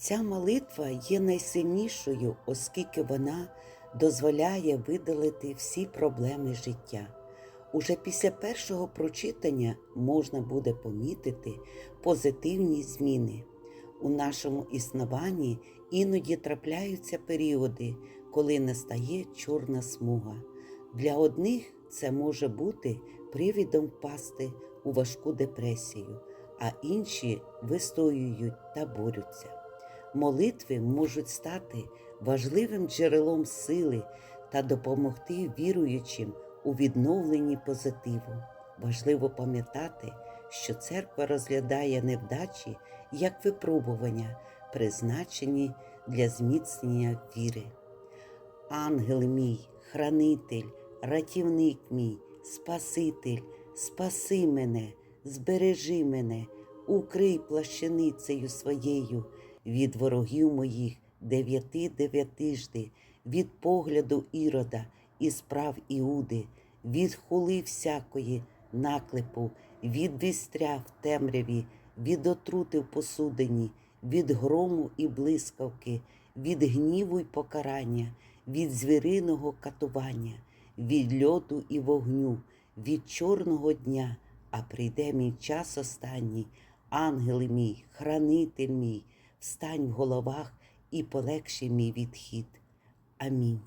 Ця молитва є найсильнішою, оскільки вона дозволяє видалити всі проблеми життя. Уже після першого прочитання можна буде помітити позитивні зміни. У нашому існуванні іноді трапляються періоди, коли настає чорна смуга. Для одних це може бути привідом впасти у важку депресію, а інші вистоюють та борються. Молитви можуть стати важливим джерелом сили та допомогти віруючим у відновленні позитиву. Важливо пам'ятати, що церква розглядає невдачі як випробування, призначені для зміцнення віри. Ангел мій, хранитель, ратівник мій, Спаситель, спаси мене, збережи мене, укрий плащаницею своєю від ворогів моїх дев'яти дев'ятижди, від погляду ірода і справ Іуди, від хули всякої наклепу, від вістря в темряві, від отрути в посудині, від грому і блискавки, від гніву й покарання, від звіриного катування, від льоду і вогню, від чорного дня, а прийде мій час останній, ангел мій, хранитель мій, встань в головах і полегши мій відхід. Амінь.